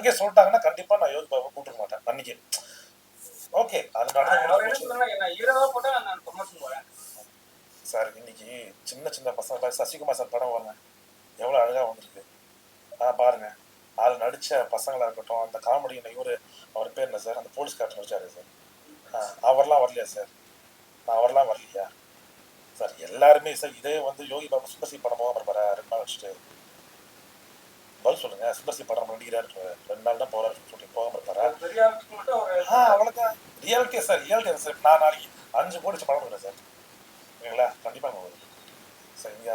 அங்கே சொல்லிட்டாங்கன்னா கண்டிப்பா நான் யோகி பாபா மாட்டேன். அன்னைக்கு ஓகே அது நடந்து அவர் சார் இன்னைக்கு சின்ன சின்ன பசங்க சசிகுமார் சார் படம் வாங்க எவ்வளோ அழகா வந்திருக்கு. ஆ பாருங்க. அதில் நடிச்ச பசங்களா இருக்கட்டும் அந்த காமெடி இவரு அவர் பேர் என்ன சார் அந்த போலீஸ் கார்டு நடிச்சாரு சார் அவர்லாம் வரலையா சார் அவர்லாம் வரலையா? சார் எல்லாருமே சார் இதே வந்து யோகி பாபா சுந்தர்சி படம் இருப்பாரா ரெண்டு நாள் வச்சுட்டு பதில் சொல்லுங்க. சுந்தர்சி படம் நடிக்கிறாரு. ரெண்டு நாள் தான் போறாரு. சொல்லி போகாம இருப்பாரா ஆ அவ்வளோதான் ரியாலிட்டியா சார்? ரியாலிட்டியா சார்? நான் நாளைக்கு அஞ்சு கோடி படம் கொடுக்குறேன் சார். ஓகேங்களா கண்டிப்பாக உங்களுக்கு சார் இங்கே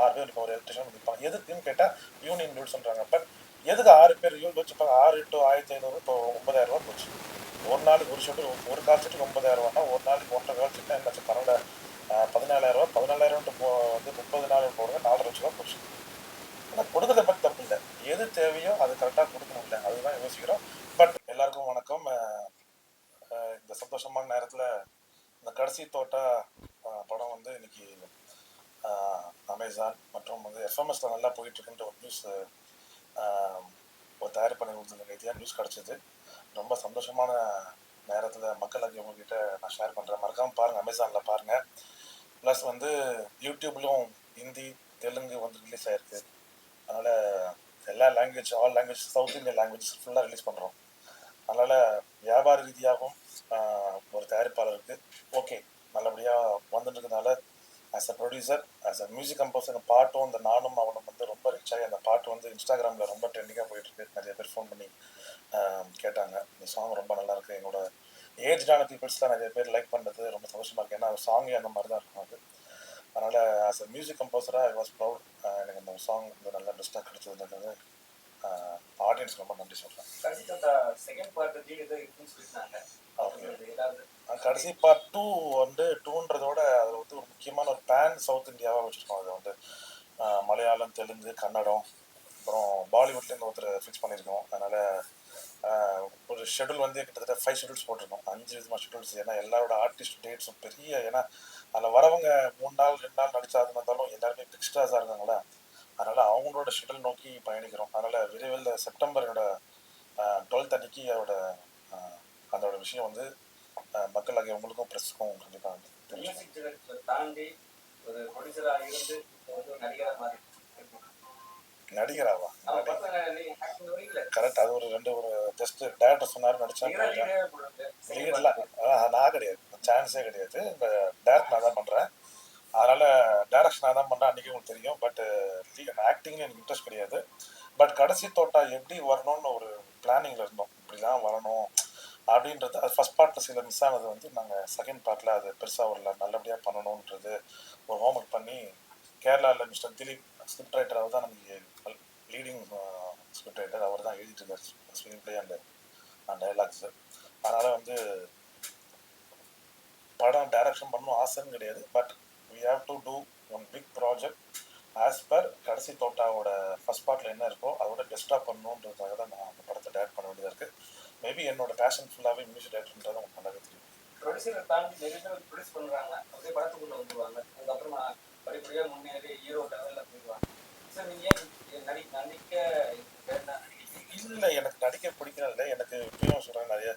ஆறு பேர். இப்போ ஒரு எலக்ட்ரிஷன் நிற்பாங்க எதுக்குன்னு கேட்டால் யூனியன் டியூட் சொல்கிறாங்க பட் எதுக்கு ஆறு பேர் யூனிட் வச்சுப்பாங்க ஆறு இன்ட்டு ஆயிரத்தி ஐநூறு இப்போ ஒன்பதாயிரம் ரூபா போச்சு? ஒரு நாளுக்கு ஒரு ஷெட்டு ஒரு கால் செட்டுக்கு ஒன்பதாயிரம் ரூபானா ஒரு நாளைக்கு ஒன்றரை கால் செட்டு என்ன பன்னெண்டு பதினாலாயிரம் ரூபா பதினாலாயிரம் வந்து முப்பது நாள் போடுங்க. நாலரை லட்ச ரூபா போச்சு. ஆனால் கொடுக்கறத பற்றி தப்பு இல்லை. எது தேவையோ அது கரெக்டாக கொடுக்கணும்ல அதுதான் யோசிக்கிறோம். பட் எல்லாருக்கும் வணக்கம். இந்த சந்தோஷமான நேரத்தில் இந்த கடைசி தோட்டா படம் வந்து இன்னைக்கு அமேசான் மற்றும் வந்து எஃப்எம்எஸ்ல நல்லா போயிட்டு இருக்குன்ற ஒரு நியூஸ் ஒரு தயாரிப்பு நிறுவனத்தில் ரீதியாக நியூஸ் கிடச்சிது. ரொம்ப சந்தோஷமான நேரத்தில் மக்கள் அங்கே உங்ககிட்ட நான் ஷேர் பண்ணுறேன் மறக்காமல் பாருங்கள் அமேசானில் பாருங்கள் ப்ளஸ் வந்து யூடியூப்லையும் ஹிந்தி தெலுங்கு வந்து ரிலீஸ் ஆயிருக்கு. அதனால் எல்லா language all language South Indian language ஃபுல்லாக ரிலீஸ் பண்ணுறோம் அதனால் வியாபார ரீதியாகவும் ஒரு தயாரிப்பாளருக்கு ஓகே நல்லபடியாக வந்துட்டு இருக்கனால as a producer as a music composer பாட்டும் இந்த நானும் அவனும் வந்து ரொம்ப ரிச் ஆகி அந்த பாட்டு வந்து இன்ஸ்டாகிராமில் ரொம்ப ட்ரெண்டிங்காக போயிட்டு இருக்கு நிறைய பேர் ஃபோன் பண்ணி கேட்டாங்க. இந்த சாங் ரொம்ப நல்லாயிருக்கு என்னோட ஏஜ்டான பீப்புள்ஸ்லாம் நிறைய பேர் லைக் பண்ணுறது ரொம்ப சந்தோஷமாக இருக்குது ஏன்னா சாங்கே அந்த மாதிரி தான் இருக்கும் அது. அதனால் ஆஸ் அ மியூசிக் கம்போசராக ஐ வாஸ் ப்ரௌட் எனக்கு இந்த சாங் வந்து நல்லா பெஸ்ட்டாக கிடைச்சதுன்றது ஆடியன்ஸ் ரொம்ப நன்றி சொல்கிறேன் கடைசி பார்ட் டூ வந்து டூன்றதோட அதில் வந்து ஒரு முக்கியமான ஒரு பேன் சவுத் இந்தியாவாக வச்சுருக்கோம். அது வந்து மலையாளம் தெலுங்கு கன்னடம் அப்புறம் பாலிவுட்லேருந்து ஒருத்தர் ஃபிக்ஸ் பண்ணியிருக்கோம். அதனால் ஒரு ஷெடியூல் வந்து கிட்டத்தட்ட ஃபைவ் ஷெடியூல்ஸ் போட்டிருக்கோம். அஞ்சு விதமாக ஷெடியூல்ஸ் ஏன்னா எல்லாரோட ஆர்டிஸ்ட் டேட்ஸும் பெரிய ஏன்னா அதில் வரவங்க மூணு நாள் ரெண்டு நாள் நடிச்சாது இருந்தாலும் எல்லாருமே பிக் ஸ்டார்ஸாக இருக்காங்களா அதனால் அவங்களோட ஷெடியூல் நோக்கி பயணிக்கிறோம். அதனால் விரைவில் செப்டம்பரோட டுவெல்த் அன்னைக்கு அதோட அதோட விஷயம் வந்து மக்கள் ஆகிய உங்களுக்கும் ப்ரெஸ்ஸுக்கும் கண்டிப்பாக வந்து நடிகராவா? கரெக்ட் அது ஒரு ரெண்டு ஒரு ஜஸ்ட் டேரக்டர் சொன்னார் லீடெல்லாம் நான் கிடையாது. சான்ஸே கிடையாது. இந்த டேரக்ட் நான் தான் பண்ணுறேன் அதனால் டேரக்ஷன் நான் தான் பண்ணுறேன் அன்றைக்கி உங்களுக்கு தெரியும். பட் ஆக்டிங்னு எனக்கு இன்ட்ரெஸ்ட் கிடையாது. பட் கடைசி தோட்டா எப்படி வரணும்னு ஒரு பிளானிங்கில் இருந்தோம். இப்படிலாம் வரணும். அப்படின்றது அது ஃபஸ்ட் பார்ட்டில் சில மிஸ் ஆனது வந்து நாங்கள் செகண்ட் பார்ட்டில் அது பெருசாக ஒரு நல்லபடியாக பண்ணணுன்றது ஒரு ஹோம்ஒர்க் பண்ணி கேரளாவில் மிஸ்டர் திலீப் ஸ்கிரிப்ட் ரைட்டர் அவர் தான் நமக்கு லீடிங் ஸ்கிரிப்ட் ரைட்டர் அவர் தான் எழுதிட்டு இருக்கார் screen play and and dialogues அதனால் வந்து படம் டைரக்ஷன் பண்ணணும் ஆசைன்னு கிடையாது. But we have to do one big project as per கடைசி தோட்டாவோட ஃபர்ஸ்ட் பார்ட்டில் என்ன இருக்கோ அதோட பெஸ்ட்டாக பண்ணணுன்றதுக்காக தான் நான் அந்த படத்தை டைரக்ட் பண்ண வேண்டியதாக இருக்குது மேபி என்னோட பேஷன் ஃபுல்லாகவே மியூசிக் டைரக்டர்ன்றது உங்களுக்கு நல்லாவே தெரியும். ப்ரொடியூசரை தாண்டி நிறைய பேர் ப்ரொடியூஸ் பண்றாங்க. அப்படியே படத்துக்குள்ள வந்துருவாங்க. அதுக்கப்புறமா படிப்படியா முன்னேறி ஹீரோ லெவல்ல போயிடுவாங்க. சார் நீங்க ஏன் நடி நடிக்க இல்லை எனக்கு நடிக்க பிடிக்கல இல்லை எனக்கு இப்பயும் சொல்கிறேன் நிறைய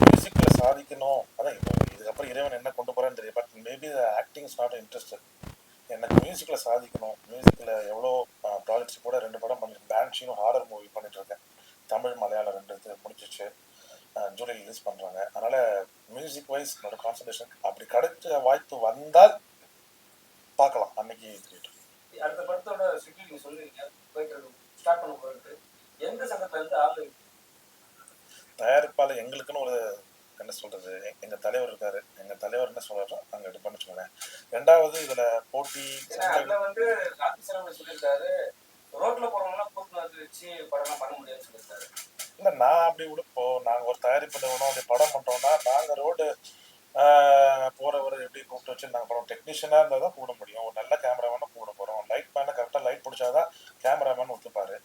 மியூசிக்கில் சாதிக்கணும். அதான் இதுக்கப்புறம் இறைவன் என்ன கொண்டு போகிறான்னு தெரியும் but maybe acting is not interested எனக்கு மியூசிக்கில் சாதிக்கணும். மியூசிக்கில் எவ்வளோ ப்ராஜெக்ட்ஸ் கூட ரெண்டு படம் பண்ணிருக்கேன். பேன்ஷியும் ஹாரர் மூவி பண்ணிட்டு இருக்கேன் தமிழ் மலையாளம் ரெண்டு இது முடிச்சிச்சு ஜூலை ரிலீஸ் பண்ணுறாங்க அதனால் மியூசிக் வைஸ் என்னோட கான்சன்ட்ரேஷன் அப்படி கிடைச்ச வாய்ப்பு வந்தால் பார்க்கலாம். அன்னைக்கு அடுத்த படத்தோட ஷெட்யூல் சொல்லுவீங்க. போயிட்டு ஸ்டார்ட் பண்ண எந்த ஆளு தயாரிப்பாளர் எங்களுக்குன்னு ஒரு என்ன சொல்றது? எங்க தலைவர் இருக்காரு. எங்க தலைவர் என்ன சொல்றாரோ அங்க இது பண்ண வச்சுக்கோங்க. ரெண்டாவது இதுல போட்டி வந்து சொல்லியிருக்காரு. ரோட்ல போறவங்களாம் போக்குவரத்து வச்சு படம்லாம் பண்ண முடியாதுன்னு சொல்லியிருக்காரு. இல்ல நான் அப்படி விடுப்போ நாங்க ஒரு தயாரிப்பு நிறுவனம் அப்படி படம் பண்றோம்னா நாங்க ரோடு போறவர் எப்படி கூப்பிட்டு வச்சு நாங்க படம் டெக்னீஷியனா இருந்தா தான் கூப்பிட முடியும். ஒரு நல்ல கேமராமேனை கூப்பிட போறோம். லைட் மேனை கரெக்டா லைட் பிடிச்சாதான் கேமராமேன் ஒத்துப்பாரு.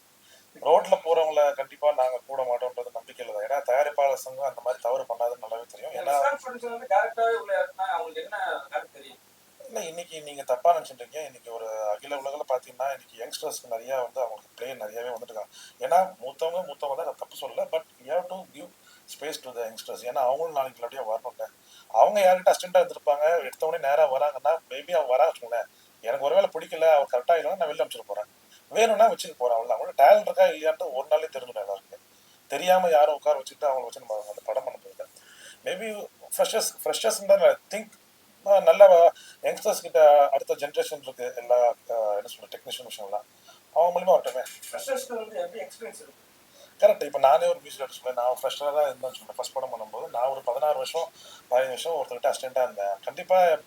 ரோட்ல போறவங்கள கண்டிப்பா நாங்க கூட மாட்டோம்ன்றது நம்பிக்கையில தான். ஏன்னா தயாரிப்பாளர் சங்கம் அந்த மாதிரி தவறு பண்ணாதுன்னு நல்லாவே தெரியும். ஏன்னா இல்லை இன்னைக்கு நீங்க தப்பா நினைச்சிட்டு இருக்கீங்க இன்னைக்கு ஒரு அகில உலகில் பார்த்தீங்கன்னா இன்னைக்கு யங்ஸ்டர்ஸ்க்கு நிறைய வந்து அவங்களுக்கு பிளே நிறையவே வந்து வந்துட்டு ஏன்னா மூத்தவங்க மூத்தவங்க தான் நான் தப்பு சொல்லல. But you have to give space to the youngsters ஏன்னா அவங்களும் நாளைக்கு இல்லாட்டியும் வரணும்ல அவங்க யார்கிட்ட அசிஸ்டண்டாக இருந்திருப்பாங்க? எடுத்தவொடனே நேராக வராங்கன்னா மேபி அவங்க வரா வச்சுங்களேன் எனக்கு ஒருவேளை பிடிக்கல அவர் கரெக்டாக இல்லைன்னா நான் வெளில அனுப்பிச்சிட்டு போகிறேன் வேணும்னா வச்சுக்க போகிறேன் அவ்வளோ அவங்களோட டேலண்ட் இருக்கா இல்லையான்ட்டு ஒரு நாளே தெரிஞ்சிடும் எல்லாருக்கும். தெரியாமல் யாரும் உட்கார வச்சுட்டு அவங்கள வச்சு நம்ம அந்த படம் பண்ண போதில்லை மேபி ஃப்ரெஷர்ஸ் ஃப்ரெஷர்ஸ் தான் திங்க் நல்ல யங்ஸ்டர்ஸ் கிட்ட அடுத்த ஜென்ரேஷன் இருக்கு எல்லா என்ன சொல்ற டெக்னீஷியன் விஷயம்லாம். அவங்க மூலியமா வரட்டுமே. கரெக்ட் இப்போ நானே ஒரு மியூசிக் டேரக்டர் நான் ஃப்ரெஷ்ஷாக தான் இருந்தேன்னு சொன்னேன் ஃபர்ஸ்ட் படம் பண்ணும்போது நான் ஒரு பதினாறு வருஷம் பதினஞ்சு வருஷம் ஒருத்தர்கிட்ட அசிஸ்டண்ட்டாக இருந்தேன். கண்டிப்பாக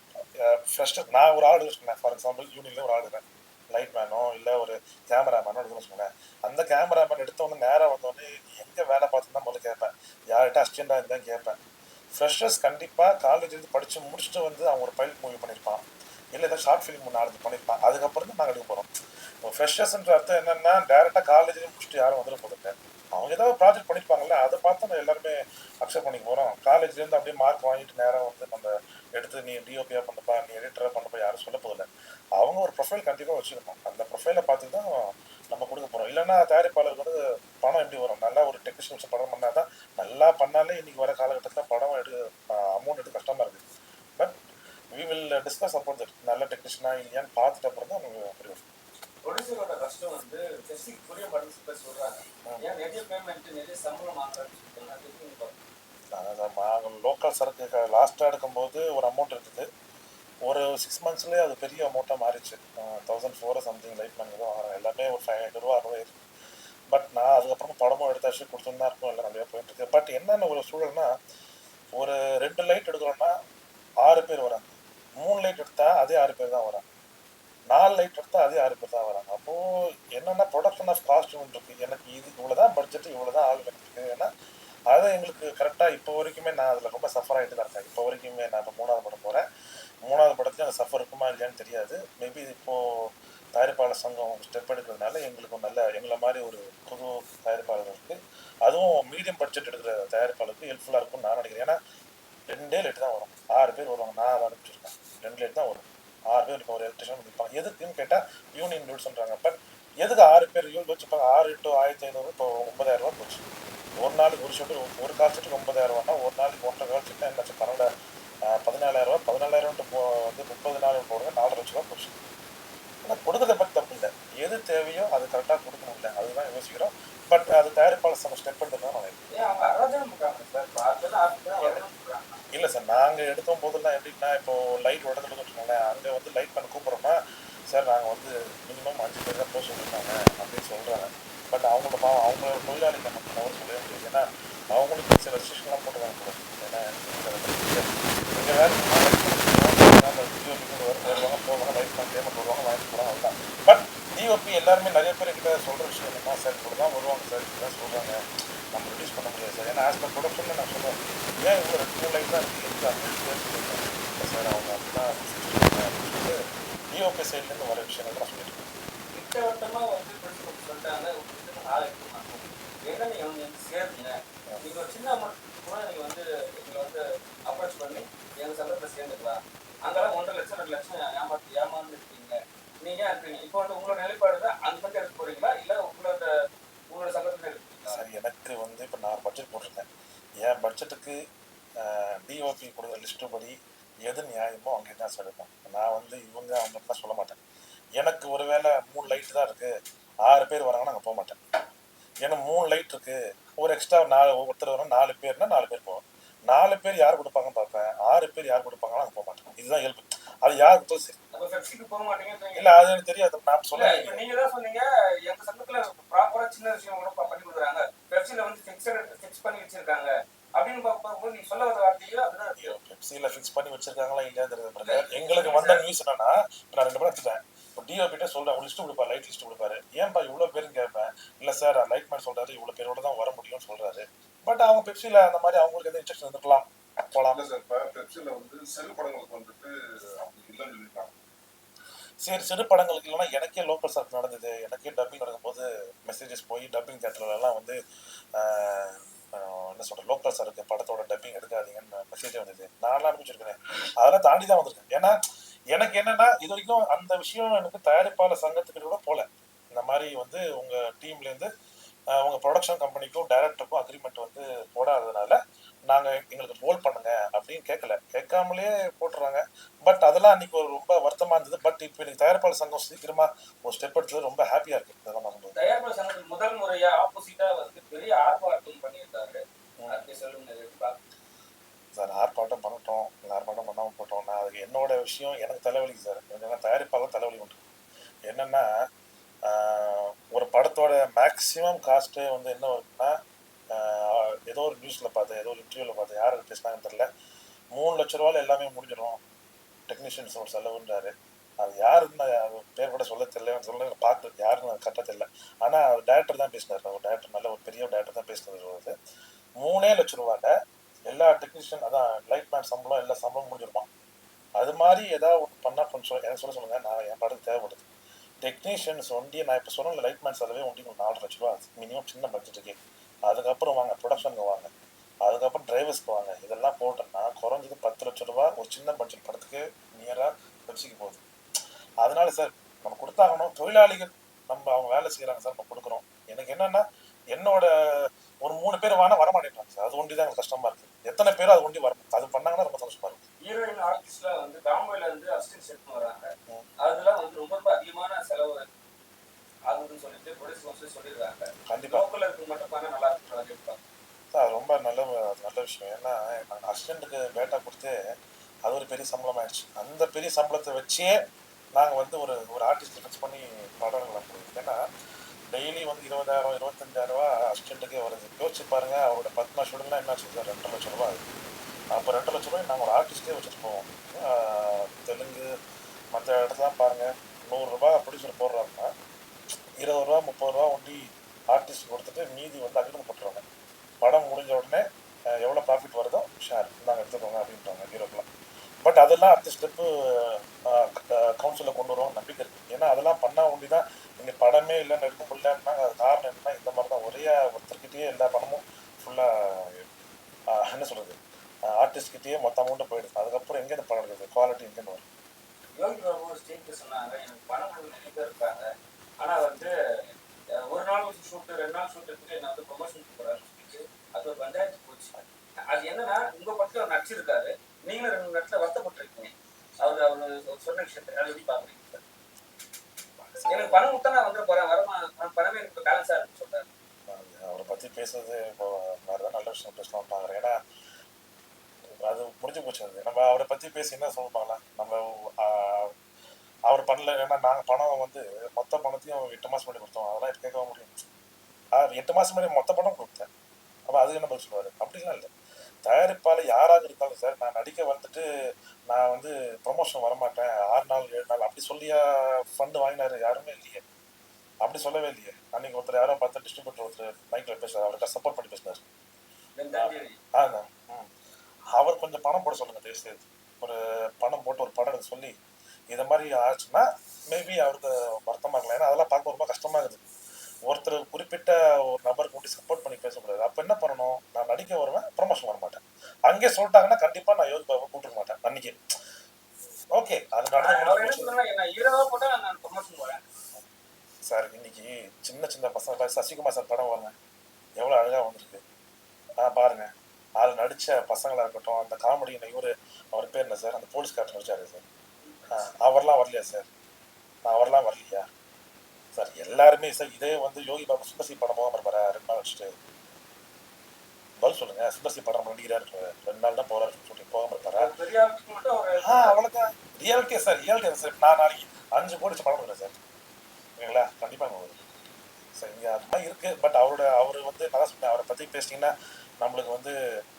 ஃப்ரெஷ்ஷர் நான் ஒரு ஆள் சொன்னேன் ஃபார் எக்ஸாம்பிள் யூனியில் ஒரு இருக்கேன் லைட் மேனோ இல்லை ஒரு கேமராமேனோ எடுக்கணும்னு சொன்னேன் அந்த கேமராமேன் எடுத்தவொடனே நேராக வந்தோடனே நீ எங்கே வேலை பார்த்துன்னு தான் முதல்ல கேட்பேன். யார்கிட்ட அசிஸ்டண்ட்டாக இருந்தால் கேட்பேன். ஃப்ரெஷர்ஸ் கண்டிப்பாக காலேஜ்லேருந்து படித்து முடிச்சுட்டு வந்து அவங்க ஒரு பைலட் மூவி பண்ணியிருப்பான். இல்லை ஏதாவது ஷார்ட் ஃபிலிம் ஒன்று நாலு பண்ணியிருப்பான். அதுக்கப்புறம் தான் நாங்கள் எடுக்க போகிறோம் இப்போ ஃப்ரெஷர்ஸ்ன்ற அர்த்தம் என்னன்னா டேரெக்டாக காலேஜ்லேயும் முடிச்சுட்டு யாரும் வந்துட போதில்லை அவங்க ஏதாவது ப்ராஜெக்ட் பண்ணியிருப்பாங்கல்ல அதை பார்த்து நம்ம எல்லாருமே அக்செப்ட் பண்ணிக்க போகிறோம் காலேஜ்லேருந்து அப்படியே மார்க் வாங்கிட்டு நேராக வந்து நம்ம எடுத்து நீ டிஓபியாக பண்ணப்பா நீ எடிட்டராக பண்ணப்பா யாரும் சொல்ல போதில்லை அவங்க ஒரு ப்ரொஃபைல் கண்டிப்பாக வச்சுருக்கோம் அந்த ப்ரொஃபைலை பார்த்து தான் நம்ம கொடுக்க போகிறோம் இல்லைன்னா தயாரிப்பாளருக்கு வந்து பணம் எப்படி வரும்? நல்லா ஒரு டெக்னீஷியன் வச்சு படம் பண்ணால் தான் நல்லா பண்ணாலே இன்னைக்கு வர காலகட்டத்தில் படம் எடு அமௌண்ட் எடுக்க கஷ்டமாக இருக்குது but we will discuss that நல்ல டெக்னீஷியனா இல்லையான்னு பார்த்துட்டு அப்புறம் தான் நம்ம முடிவு ப்ரொடியூசரோட கஷ்டம் வந்து ஃபெஸ்டிக் புரிய ஏன் நிறைய பேமெண்ட் நிறைய சம்பளம்? லோக்கல் சரக்கு லாஸ்ட்டாக எடுக்கும்போது ஒரு அமௌண்ட் ஒரு சிக்ஸ் மந்த்ஸ்லேயே அது பெரிய அமௌண்ட்டாக மாறிச்சு தௌசண்ட் ஃபோர் சம்திங் லைட் பண்ணி தான் எல்லாமே ஒரு ஃபைவ் ஹண்ட்ரட் ரூபா அறுபது இருக்கு பட் நான் அதுக்கப்புறமா படமும் எடுத்தாச்சு கொடுத்துன்னு தான் இருக்கும். எல்லாம் நிறையா போயிட்டு இருக்கு. பட் என்னென்ன ஒரு சூழல்னா ஒரு ரெண்டு லைட் எடுக்கிறோன்னா ஆறு பேர் வராங்க. மூணு லைட் எடுத்தா அதே ஆறு பேர் தான் வராங்க. நாலு லைட் எடுத்தால் அதே ஆறு பேர் தான் வராங்க. அப்போது என்னென்ன ப்ரொடக்ஷன் ஆஃப் காஸ்ட்யூம் இருக்கு. எனக்கு இது இவ்வளவுதான் பட்ஜெட் இவ்வளவுதான் ஆள் இருக்கு ஏன்னா அதை எங்களுக்கு கரெக்டாக இப்போ வரைக்குமே நான் அதில் ரொம்ப சஃபர் ஆகிட்டு தான் இருக்கேன். இப்போ வரைக்குமே நான் இப்போ மூணாவது படம் போகிறேன் மூணாவது படத்துல அந்த சஃபர் இருக்குமா இல்லையான்னு தெரியாது. மேபி இப்போது தயாரிப்பாளர் சங்கம் ஸ்டெப் எடுக்கிறதுனால எங்களுக்கு நல்ல எங்களை மாதிரி ஒரு புது தயாரிப்பாளர்களுக்கு அதுவும் மீடியம் பட்ஜெட் எடுக்கிற தயாரிப்பாளருக்கு ஹெல்ப்ஃபுல்லாக இருக்கும்னு நான் நினைக்கிறேன். ஏன்னா ரெண்டே லேட்டு தான் வரும். ஆறு பேர் வருவாங்க. நான் அனுப்பிச்சிருக்கேன் ரெண்டு லேட் தான் வரும். ஆறு பேர் இப்போ ஒரு எலக்ட்ரிஷன் நிற்பாங்க எதுக்குன்னு கேட்டால் யூனியன் டியூட் சொல்கிறாங்க பட் எதுக்கு ஆறு பேர் யூனிட் வச்சுப்பாங்க ஆறு டு ஆயிரத்தி ஐநூறு இப்போ ஒன்பதாயிரம் ரூபா போச்சு. ஒரு நாளைக்கு ஒரு ஷெட்டு ஒரு கால் செட்டுக்கு ஒன்பதாயிரம் ரூபானா ஒரு நாளைக்கு ஒன்றரை கால் செட்டு என்ன பன்னெண்டு பதினாலாயிரம் ரூபா பதினாலாயிரம் டு வந்து முப்பது நாள் போடுங்க நாலரை லட்ச ரூபா போச்சு. ஆனால் கொடுக்கறத பற்றி தப்பு இல்லை. எது தேவையோ அது கரெக்டாக கொடுக்கணும் இல்லை அதுதான் யோசிக்கிறோம். பட் அது தயாரிப்பாளர் சங்கம் ஸ்டெப் எடுத்து தான் நான் ஏன் அவங்க அராஜகம் பண்றாங்க சார். பார்த்தெல்லாம் ஆறு பேர் அராஜகம் பண்றாங்க இல்லை சார் நாங்கள் எடுத்தோம் போதெல்லாம் எப்படின்னா இப்போ லைட் உடத்துல வச்சுக்கோங்களேன் அங்கே வந்து லைட் பண்ண கூப்பிட்றோம்னா சார் நாங்கள் வந்து மினிமம் அஞ்சு பேர் தான் போக சொல்லியிருக்காங்க அப்படின்னு சொல்கிறாங்க பட் அவங்களோட பாவம் அவங்களோட தொழிலாளிங்க நமக்கு தவறு சொல்லவே முடியாது ஏன்னா அவங்களுக்கு சில ரெஸ்ட்ரிக்ஷன்லாம் போட்டுருக்காங்க போல. ஏன்னா டிஓபி எல்லாருமே நிறைய பேர் சொல்கிற விஷயம் என்னன்னா சார் இப்படி தான் வருவாங்க சார் இப்படி தான் சொல்கிறாங்க நம்ம ரிடியூஸ் பண்ண முடியாது சார். ஏன்னா ஆஸ் பர் ப்ரொடக்ஷனில் நான் சொல்லுவேன் ஏன் இவ்வளோ ரெண்டு மூணு தான் இருக்குது எதுக்கு சார் அவங்க அப்படிதான் அப்படின்னு சொல்லிட்டு டிஓபி சைட்லேருந்து வர விஷயங்கள் தான் சொல்லிட்டு இருக்கேன். திட்டவட்டமா வந்து பிரின்சிபல் சொல்லிட்டாங்க. ஆள் எடுக்கணும் எங்க நீங்க வந்து வந்து சேருங்க நீங்க ஒரு சின்ன அமௌண்ட் கூட நீங்க வந்து நீங்க வந்து அப்ரோச் பண்ணி எங்கள் சங்கத்தில் சேர்ந்துக்கலாம் அங்கெல்லாம் ஒன்றரை லட்சம் ரெண்டு லட்சம் ஏமாற்றி ஏமாந்து இருக்கீங்க. நீங்கள் இருக்கீங்க? இப்போ வந்து உங்களோட நிலைப்பாடு தான் அந்த மாதிரி எடுக்க போறீங்களா? இல்லை உங்களோட உங்களோட சங்கத்தில் எடுப்பீங்களா சரி எனக்கு வந்து இப்போ நான் பட்ஜெட் போட்டிருக்கேன். என் பட்ஜெட்டுக்கு டிஓபி கொடுக்குற லிஸ்ட்டு படி எது நியாயமோ அங்கே தான் சார் நான் வந்து இவங்க அவங்களுக்குலாம் சொல்ல மாட்டேன். எனக்கு ஒருவேளை மூணு லைட் தான் இருக்குது ஆறு பேர் வராங்கன்னா அங்கே போக மாட்டேன். ஏன்னா மூணு லைட் இருக்குது ஒரு எக்ஸ்ட்ரா நாலு ஒருத்தர் வரும் நாலு பேர்னா நாலு பேர் போவோம் நாலு பேர் யார் கொடுப்பாங்கன்னு பார்ப்பேன். ஆறு பேர் யார் கொடுப்பாங்களோ அங்கே போக மாட்டேன் இதுதான் இயல்பு அது யார் கொடுத்தாலும் சரி இல்லை அது எனக்கு தெரியாது. நான் சொல்ல நீங்க தான் சொன்னீங்க எங்க சங்கத்துல ப்ராப்பரா சின்ன விஷயம் கூட பண்ணி கொடுக்குறாங்க. பெப்சில வந்து ஃபிக்ஸ் பண்ணி வச்சிருக்காங்க. அப்படின்னு பார்க்கும்போது நீங்க சொல்ல வர வார்த்தையோ அதுதான். அது. பெப்சியில் ஃபிக்ஸ் பண்ணி வச்சிருக்காங்களா இல்லையா தெரியாது brother. எங்களுக்கு வந்த நியூஸ் என்னன்னா நான் ரெண்டு பேரும் எடுத்துட்டேன். இப்போ டிஓபிட்ட சொல்றேன் லிஸ்ட் கொடுப்பா லைட் லிஸ்ட் கொடுப்பாரு. ஏன்பா இவ்வளோ பேருன்னு கேட்பேன். இல்லை சார் லைட் மேன் சொல்றாரு இவ்வளோ பேரோட தான் வர முடியும்னு சொல்றாரு. பட் அவங்க பெப்சியில் அந்த மாதிரி அவங்களுக்கு எதாவது இன்ஸ்ட்ரக்ஷன் இருந்துக்கலாம் போகலாம் சார் இப்ப பெப்சில வந்து செல் படங்களுக்கு வந்துட்டு அவங்க இல்லைன்னு சொல்லியிருக்காங்க. சரி சிறு படங்களுக்கு இல்லைன்னா எனக்கே லோக்கல் சர்க் நடந்தது. எனக்கே டப்பிங் நடக்கும்போது மெசேஜஸ் போய் டப்பிங் தேட்டர்லலாம் வந்து என்ன சொல்ற லோக்கல் சருக்கு படத்தோட டப்பிங் எடுக்காதீங்கன்னு மெசேஜ் வந்தது. நான்லாம் அனுப்பிச்சிருக்கேன். அதெல்லாம் தாண்டி தான் வந்திருக்கேன். ஏன்னா எனக்கு என்னன்னா இது வரைக்கும் அந்த விஷயம் எனக்கு தயாரிப்பாளர் சங்கத்துக்கு கூட போல. இந்த மாதிரி வந்து உங்கள் டீம்லேருந்து உங்கள் ப்ரொடக்ஷன் கம்பெனிக்கும் டைரக்டருக்கும் அக்ரிமெண்ட் வந்து போடாததுனால நாங்கள் எங்களுக்கு ரோல் பண்ணுங்க அப்படின்னு கேட்கல கேட்காமலே போட்டுறாங்க. பட் அதெல்லாம் அன்னைக்கு ஒரு ரொம்ப வருத்தமாக இருந்தது. பட் இப்போ எனக்கு தயாரிப்பாளர் சங்கம் சீக்கிரமாக ஒரு ஸ்டெப் எடுத்தது. ரொம்ப ஹாப்பியாக இருக்குது இதெல்லாம் சங்கத்தில் முதல் முறையா ஆப்போசிட்டா வந்து பெரிய ஆர்ப்பாட்டம் பண்ணியிருக்காரு? சார் ஆர்ப்பாட்டம் பண்ணட்டும். இல்லை ஆர்ப்பாட்டம் பண்ணாமல் போட்டோம் நான் அதுக்கு என்னோட விஷயம். எனக்கு தலைவலிக்கு சார். என்னென்னா தயாரிப்பாளர் தலைவலி உண்டு. என்னென்னா படத்தோட மேக்ஸிமம் காஸ்ட்டு வந்து என்ன வருதுன்னா ஏதோ ஒரு நியூஸில் பார்த்தேன் ஏதோ ஒரு இன்டர்வியூவில் பார்த்தேன். யார் பேசினாங்கன்னு தெரில மூணு லட்ச ரூபாயில் எல்லாமே முடிஞ்சிடும். டெக்னீஷியன்ஸ் ஒரு செலவுன்றாரு. அது யாருன்னு அது பேர் கூட சொல்ல தெரியலன்னு சொல்ல பார்த்து யாருன்னு கரெக்டாக தெரியல. ஆனால் அவர் டேரக்டர் தான் பேசினார். ஒரு டேரக்டர் நல்ல ஒரு பெரிய டேரக்டர் தான் பேசினார் வந்து மூணே லட்ச ரூபாயில் எல்லா டெக்னீஷியன் அதான் லைட் மேன் சம்பளம் எல்லா சம்பளம் முடிஞ்சிருப்பான் அது மாதிரி ஏதாவது ஒன்று பண்ணால் கொஞ்சம் எனக்கு சொல்ல சொல்லுங்க. நான் என் படத்துக்கு தேவைப்படுது. டெக்னீஷியன்ஸ் ஒண்டி நான் இப்போ சொன்ன லைட்மேன் செலவே ஒண்டி உங்களுக்கு நாலு லட்ச ரூபா மினிமம் சின்ன பட்ஜெட்டுக்கு அதுக்கப்புறம் வாங்க ப்ரொடக்ஷனுக்கு வாங்க. அதுக்கப்புறம் டிரைவர்ஸ்க்கு வாங்க. இதெல்லாம் போட்டோம்னா குறைஞ்சது பத்து லட்ச ரூபா ஒரு சின்ன பட்ஜெட் படத்துக்கு நியராக வச்சுக்க போகுது. அதனால சார் நம்ம கொடுத்தாகணும். தொழிலாளிகள் நம்ம அவங்க வேலை செய்கிறாங்க சார் நம்ம கொடுக்குறோம். எனக்கு என்னென்னா என்னோட ஒரு மூணு பேர் வேணா வரமாட்டேங்கிறாங்க சார். அது ஒண்டி தான் கஷ்டமா இருக்கு. எத்தனை பேர் அது ஒண்டி வரும் அது பண்ணாங்கன்னா ரொம்ப சந்தோஷமா இருக்கும் ஹீரோயின் ஆர்டிஸ்ட்லாம் வந்து பாம்பேல இருந்து அசிஸ்டன்ட் செட்னு வராங்க. அதெல்லாம் வந்து ரொம்ப அதிகமான செலவு ஆகுதுன்னு சொல்லிட்டு ப்ரொடியூசர் வந்து சொல்லியிருக்காங்க கண்டிப்பா. லோக்கல்ல இருக்கு மட்டும் பண்ணா நல்லா கேட்பாங்க சார் ரொம்ப நல்ல நல்ல விஷயம். ஏன்னா அசிஸ்டண்ட்டுக்கு பேட்டா கொடுத்து அது ஒரு பெரிய சம்பளம் ஆயிடுச்சு. அந்த பெரிய சம்பளத்தை வச்சே நாங்கள் வந்து ஒரு ஒரு ஆர்டிஸ்ட் ஃபிக்ஸ் பண்ணி படங்களை ஏன்னா டெய்லி வந்து இருபதாயிரம் இருபத்தஞ்சாயிரம் ரூபா அசிஸ்டண்ட்டுக்கே வருது. யோசிச்சு பாருங்க அவரோட பத்து மாதம் என்ன ஆச்சு ரெண்டு லட்ச ரூபா. ஆகுது அப்போ ரெண்டு லட்ச ரூபாய் நாங்கள் ஒரு ஆர்டிஸ்டே வச்சுட்டு போவோம். தெலுங்கு மற்ற இடத்துல பாருங்கள் நூறுரூபா ப்ரொடியூசர் போடுறாங்கன்னா இருபது ரூபா முப்பது ரூபா ஒண்டி ஆர்டிஸ்ட் கொடுத்துட்டு மீதி வந்து அக்ரிமெண்ட் போட்டுருவாங்க. படம் முடிஞ்ச உடனே எவ்வளோ ப்ராஃபிட் வருதோ ஷேர். நாங்கள் எடுத்துக்கோங்க அப்படின்றாங்க ஹீரோக்கெலாம் பட் அதெல்லாம் அடுத்த ஸ்டெப்பு கவுன்சிலில் கொண்டு வருவோம் நம்பிக்கை இருக்குது ஏன்னா அதெல்லாம் பண்ணால் ஒண்டி தான் நீங்கள் படமே இல்லைன்னு எடுக்க முடியலன்னா அது காரணம் என்னன்னா இந்த மாதிரி தான் ஒரே ஒருத்தர்கிட்டயே எல்லா படமும் ஃபுல்லாக என்ன சொல்கிறது ஆர்டிஸ்ட்கிட்டயே மொத்த அமௌண்ட்டு போயிடுது. அதுக்கப்புறம் எங்கே இந்த படம் இருக்குது குவாலிட்டி எங்கேன்னு வரும். யோகி பாபு ஸ்டேஜ் சொன்னாங்க. எனக்கு பணம் கொடுக்க நிறைய பேர் இருக்காங்க. ஆனா வந்து ஒரு நாள் ஷூட்டு ரெண்டு நாள் ஷூட் எடுத்துட்டு என்ன வந்து ப்ரொமோஷன் கொடுக்குறாரு அது ஒரு பஞ்சாயத்து போச்சு. அது என்னன்னா உங்க படத்துல ஒரு நடிச்சிருக்காரு. நீங்களும் ரெண்டு இடத்துல வருத்தப்பட்டிருக்கீங்க. அவர் அவர் சொன்ன விஷயத்தை அதை எப்படி பாக்குறீங்க? எனக்கு பணம் கொடுத்தா நான் வந்துட போறேன். வரமா பணமே எனக்கு பேலன்ஸா இருக்குன்னு சொல்றாரு. அவரை பற்றி பேசுறது இப்போ வேறு நல்ல விஷயம் பேசலாம் பார்க்குறேன் ஏன்னா அது முடிஞ்சு போச்சு அது. நம்ம அவரை பற்றி பேசி என்ன சொல்லுவாங்களா நம்ம அவர் பண்ணல. ஏன்னா நாங்கள் பணம் வந்து மொத்த பணத்தையும் எட்டு மாதம் முன்னாடி கொடுத்தோம். அதெல்லாம் இப்போ கேட்க முடியும் எட்டு மாதம் முன்னாடி மொத்த பணம் கொடுத்தேன். அப்போ அதுக்கு என்ன பதில் சொல்லுவார்? அப்படிலாம் இல்லை. தயாரிப்பாளர் யாராக இருந்தாலும் சார் நான் நடிக்க வந்துட்டு நான் வந்து ப்ரொமோஷன் வரமாட்டேன். ஆறு நாள் ஏழு நாள் அப்படி சொல்லியா ஃபண்டு வாங்கினாரு யாருமே இல்லையே. அப்படி சொல்லவே இல்லையே. அன்னைக்கு ஒருத்தர் யாரோ பார்த்து டிஸ்ட்ரிபியூட்டர் ஒருத்தர் மைக்கில் பேசுறாரு. அவருக்கு சப்போர்ட் பண்ணி பேசினார். ஆங்க ம் அவர் கொஞ்சம் பணம் போட சொல்லுங்க தயவு ஒரு பணம் போட்டு ஒரு படம் எடுக்க சொல்லி இதை மாதிரி ஆச்சுன்னா மேபி அவருக்கு வருத்தமாக இருக்கலாம். ஏன்னா அதெல்லாம் பார்க்க ரொம்ப கஷ்டமா இருக்குது. ஒருத்தர் குறிப்பிட்ட ஒரு நபருக்கு மட்டும் சப்போர்ட் பண்ணி பேசக்கூடாது. அப்போ என்ன பண்ணணும்? நான் நடிக்க வருவேன் ப்ரொமோஷன் வர மாட்டேன் அங்கே சொல்லிட்டாங்கன்னா கண்டிப்பாக நான் யோகி பாபா கூப்பிட்டுக்க மாட்டேன் அன்னைக்கு ஓகே அது நடந்து சார் இன்னைக்கு சின்ன சின்ன பசங்க சசிகுமார் சார் படம் பாருங்க. எவ்வளோ அழகாக வந்திருக்கு. ஆ பாருங்க. அதில் நடித்த பசங்களாக இருக்கட்டும் அந்த காமெடி இவர் அவர் பேர் என்ன சார்? அந்த போலீஸ் கேரக்டர் நடிச்சாரு சார். அவர்லாம் வரலையா சார்? நான் அவர்லாம் வரலையா? சார் எல்லாருமே சார் இதே வந்து யோகி பாபு சுந்தர்சி படம் போகாம இருப்பாரா? ரெண்டு நாள் வச்சுட்டு. பதில் சொல்லுங்க. சுந்தர்சி படம் நடிக்கிறாரு ரெண்டு நாள் தான் போறாரு சொல்லி போகாம இருப்பாரா? ஆ அவ்வளோதான் ரியல்கே சார் ரியல்கே சார். நான் நாளைக்கு அஞ்சு கோடி படம் பண்ணுறேன் சார். ஓகேங்களா கண்டிப்பாக சார் இங்கே அது மாதிரி இருக்குது பட் அவரோட அவர் வந்து நல்லா சொன்னேன் அவரை பற்றி பேசிட்டீங்கன்னா நம்மளுக்கு வந்து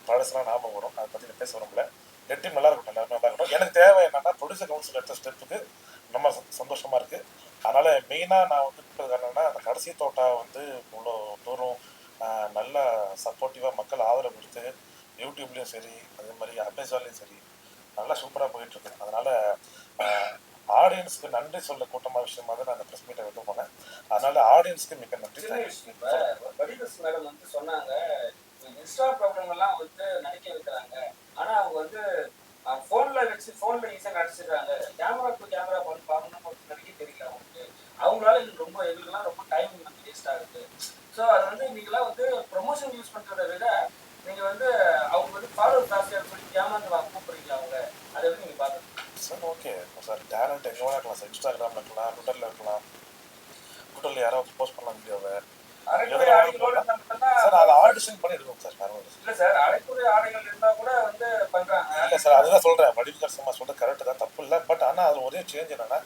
பழசுலாம் ஞாபகம் வரும். அதை பற்றி பேச வரும்ல ரெட்டி நல்லா இருக்கட்டும் எல்லாருமே நல்லா இருக்கட்டும். எனக்கு தேவை என்னன்னா ப்ரொடியூசர் கவுன்சில் எடுத்த ஸ்டெப்புக்கு ரொம்ப ச- சந்தோஷமா இருக்கு. அதனால மெயினாக நான் வந்து கூப்பிட்டது என்னன்னா அந்த கடைசி தோட்டா வந்து இவ்வளோ தூரம் நல்லா சப்போர்ட்டிவாக மக்கள் ஆதரவு கொடுத்து யூடியூப்லேயும் சரி அதே மாதிரி அமேசான்லேயும் சரி நல்லா சூப்பராக போயிட்டு அதனால் அதனால ஆடியன்ஸ்க்கு நன்றி சொல்ல கூட்டமாக விஷயமா தான் நான் அந்த ப்ரெஸ் மீட்டை விட்டு போனேன். அதனால ஆடியன்ஸ்க்கு மிக்க நன்றி. மேடம் வந்து சொன்னாங்க இன்ஸ்டா ப்ராப்ளம்லாம் வந்து நடிக்க வைக்கிறாங்க. ஆனால் அவங்க வந்து ஃபோனில் வச்சு ஃபோனில் ஈஸியாக நடிச்சிடுறாங்க. கேமரா டு கேமரா பண்ணி பார்க்கணும் அவங்களால இது ரொம்ப எங்களுக்குலாம் ரொம்ப ஸோ அது வந்து நீங்களாம் வந்து ப்ரொமோஷன் யூஸ் பண்றதை விட நீங்க வந்து அவங்க வந்து ஃபாலோவர் ஜாஸ்தியாக சொல்லி ஏமாந்து கூப்பிடுறீங்க அவங்க. அதை வந்து நீங்க பாக்குறீங்க சார் ஓகே சார் டேலண்ட் எங்கே இருக்கலாம். சார் இன்ஸ்டாகிராமில் இருக்கலாம் ட்விட்டரில் இருக்கலாம். ட்விட்டரில் யாராவது போஸ்ட் பண்ண முடியாது? அரைக்குறை ஆடைகளோட மட்டும்தான் சார் அதை ஆடிஷன் பண்ணி எடுக்கணும் சார் ஒண்ணும் இல்ல. சார் அரைக்குறை ஆடைகள் இருந்தா கூட வந்து பண்றாங்க. இல்லை சார் அதுதான் சொல்கிறேன் வடிவுகர் சம்மா சொல்கிறது கரெக்டு தான். தப்பு இல்லை. பட் ஆனால் அதில் ஒரே சேஞ்ச் என்னன்னா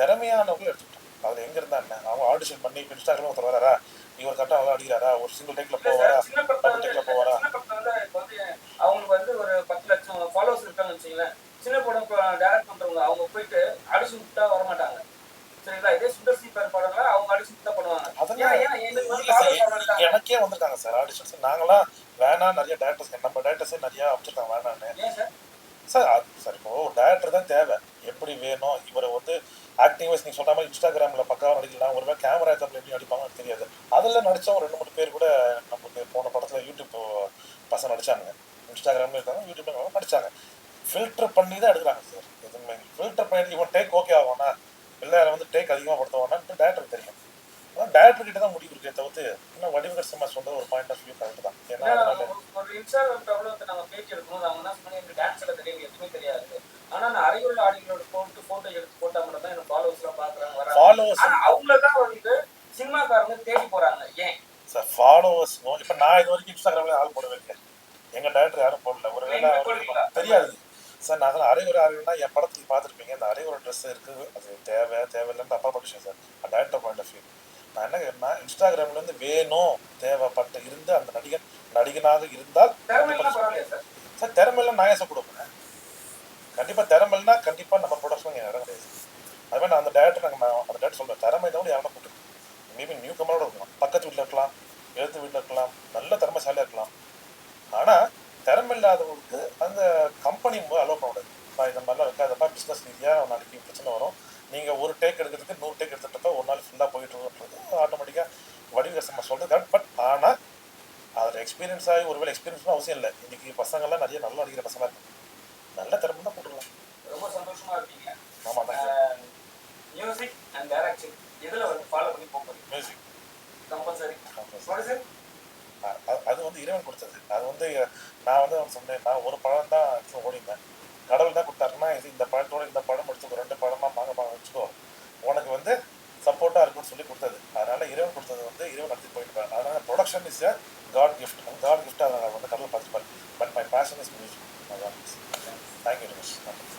திறமையானவங்களை எடுத்துக்கிட்டோம். அதில் எங்கே இருந்தா என்ன அவங்க ஆடிஷன் பண்ணி இப்போ இன்ஸ்டாகிராம் ஒருத்தர் வராரா? இவர் கரெக்டாக நல்லா அடிக்கிறாரா ஒரு சிங்கிள் டேக்கில் போவாரா? வந்து டபுள் டேக்கில் போவாரா? வந்து வந்து அவங்களுக்கு வந்து ஒரு பத்து லட்சம் ஃபாலோவர்ஸ் இருக்காங்கன்னு வச்சுங்களேன் சின்ன படம் டேரக்ட் பண்றவங்க அவங்க போயிட்டு ஆடிஷன் விட்டா வர மாட்டாங்க சரிங்களா? இதே சுந்தர் சி பேர் அவங்க ஆடிஷன் தான் பண்ணுவாங்க. வந்து. எனக்கே வந்திருக்காங்க சார் ஆடிஷன்ஸ் நாங்களாம் வேணாம் நிறைய டேரக்டர்ஸ் நம்ம டேரக்டர்ஸே நிறைய அமைச்சிருக்காங்க வேணான்னு சார் சார் இப்போ ஒரு டேரக்டர் தான் தேவை. எப்படி வேணும்? இவரை வந்து ஆக்டிங் வைஸ் நீங்கள் சொல்கிற மாதிரி இன்ஸ்டாகிராமில் பக்காவாக நடிக்கலாம் ஒருவேளை கேமரா எக்ஸாம்பிள் எப்படி நடிப்பாங்கன்னு தெரியாது. அதில் நடிச்ச ஒரு ரெண்டு மூணு பேர் கூட நமக்கு போன படத்தில் யூடியூப் பசங்க நடித்தாங்க இன்ஸ்டாகிராமில் இருக்காங்க யூடியூப்ல நடித்தாங்க ஃபில்டர் பண்ணி தான் எடுக்கிறாங்க சார் எதுவுமே ஃபில்டர் பண்ணி இவன் டேக் ஓகே ஆகும்னா இல்லை வந்து டேக் அதிகமாக படுத்துவானான்ட்டு டேரக்டர் தெரியும். டேரக்டர் கிட்ட தான் முடிவு இருக்கே தவிர்த்து இன்னும் வடிவகர் சினிமா சொல்றது ஒரு பாயிண்ட் ஆஃப் வியூ கரெக்ட் தான். ஏன்னா ஒரு- இன்ஸ்டாகிராம் பிரபலத்தை நம்ம பேச்சு எடுக்கும்போது அவங்க என்ன சொன்னாங்க? எனக்கு டான்ஸ் எல்லாம் தெரியும் எதுவுமே தெரியாது. ஆனா நான் அறிவுள்ள ஆடிகளோட போட்டு போட்டோ எடுத்து போட்டா மட்டும் தான் எனக்கு ஃபாலோவர்ஸ் எல்லாம் பாக்குறாங்க வராங்க. ஃபாலோவர்ஸ் ஆனா அவங்கள தான் வந்து சினிமாக்காரங்க தேடி போறாங்க. ஏன்? சார் ஃபாலோவர்ஸ் இப்போ நான் இது வரைக்கும் இன்ஸ்டாகிராம்ல ஆள் போடவே இல்லை. எங்க டேரக்டர் யாரும் போடல. ஒரு வேளை நீங்க அவருக்கு போடுவீங்களா? தெரியாது. சார் நான் அதில் அறிவுரை அறிவுனா என் படத்துக்கு பார்த்துருப்பீங்க. இந்த அறிவுரை ட்ரெஸ் இருக்குது அது தேவை தேவையில்லைன்னு அப்பாற்பட்ட விஷயம் sir. Director point of view நான் என்ன கேட்டேன்னா இன்ஸ்டாகிராம்ல இருந்து வேணும். தேவைப்பட்ட இருந்து அந்த நடிகன் நடிகனாக இருந்தால் சார். திறமையில சார் கொடுப்பேன்? கண்டிப்பா திறமைனா கண்டிப்பா நம்ம ப்ரொடக்ஷன் இடம் கிடையாது அது மாதிரி நான் அந்த டேரக்டர் நாங்கள் நான் அந்த டேரக்டர் சொல்றேன் திறமை தான் யாரும் கூப்பிட்டு மேபி நியூ கமரோட இருக்கலாம் பக்கத்து வீட்டில் இருக்கலாம் எழுத்து வீட்டில் இருக்கலாம் நல்ல திறமைசாலியாக இருக்கலாம். ஆனா திறமை இல்லாதவங்களுக்கு அந்த கம்பெனி அலோவ் பண்ண "பா, இந்த மாதிரிலாம் இருக்காதப்பா பிஸ்னஸ் ரீதியாக நாளைக்கு பிரச்சனை வரும். நீங்க ஒரு டேக் எடுக்கிறதுக்கு நூறு டேக் எடுத்துட்டு இருப்ப ஒரு நாள் ஃபுல்லாக போயிட்டு இருக்குன்றது ஆட்டோமேட்டிக்காக வடிவ நம்ம சொல்றது கரெக்ட் பட் ஆனா அதில் எக்ஸ்பீரியன்ஸ் ஆகி ஒருவேளை எக்ஸ்பீரியன்ஸ் அவசியம் இல்லை. இன்னைக்கு பசங்கள்லாம் நிறைய நல்லா அடிக்கிற பசங்க இருக்கு நல்ல திறமை தான் போட்டுக்கலாம் ரொம்ப சந்தோஷமா இருக்கீங்க. ஆமா தான் மியூசிக் அண்ட் டைரக்ஷன் இதுல வந்து ஃபாலோ பண்ணி போக மியூசிக் கம்பல்சரி சார் அது வந்து இறைவன் கொடுத்தது. அது வந்து நான் வந்து சொன்னேன் நான் ஒரு பழம் தான் ஓடினேன் கடவுள் தான் கொடுத்தாருன்னா இது இந்த படத்தோட இந்த படம் எடுத்துக்கோ ரெண்டு படமாக பாகமாக வச்சுக்கோ. உனக்கு வந்து சப்போர்ட்டாக இருக்கும்னு சொல்லி கொடுத்தது. அதனால் இறைவன் கொடுத்தது வந்து இறைவன் நடத்தி போயிட்டு அதனால் production is a god gift god கிஃப்டாக வந்து கடவுள் பார்த்துப்பார் but my passion is music thank you very much